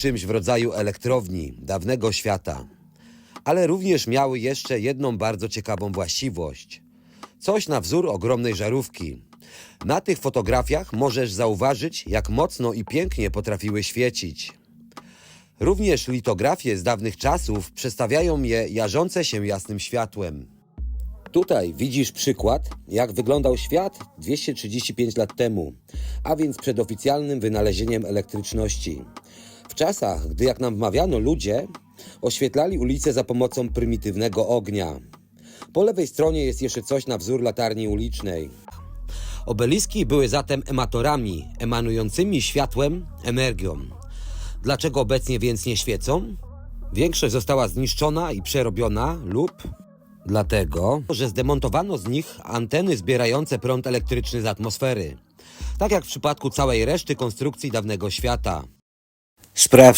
czymś w rodzaju elektrowni dawnego świata. Ale również miały jeszcze jedną bardzo ciekawą właściwość. Coś na wzór ogromnej żarówki. Na tych fotografiach możesz zauważyć, jak mocno i pięknie potrafiły świecić. Również litografie z dawnych czasów przedstawiają je jarzące się jasnym światłem. Tutaj widzisz przykład, jak wyglądał świat 235 lat temu, a więc przed oficjalnym wynalezieniem elektryczności. W czasach, gdy jak nam wmawiano ludzie, oświetlali ulice za pomocą prymitywnego ognia. Po lewej stronie jest jeszcze coś na wzór latarni ulicznej. Obeliski były zatem ematorami, emanującymi światłem, energią. Dlaczego obecnie więc nie świecą? Większość została zniszczona i przerobiona lub dlatego, że zdemontowano z nich anteny zbierające prąd elektryczny z atmosfery. Tak jak w przypadku całej reszty konstrukcji dawnego świata. Esperava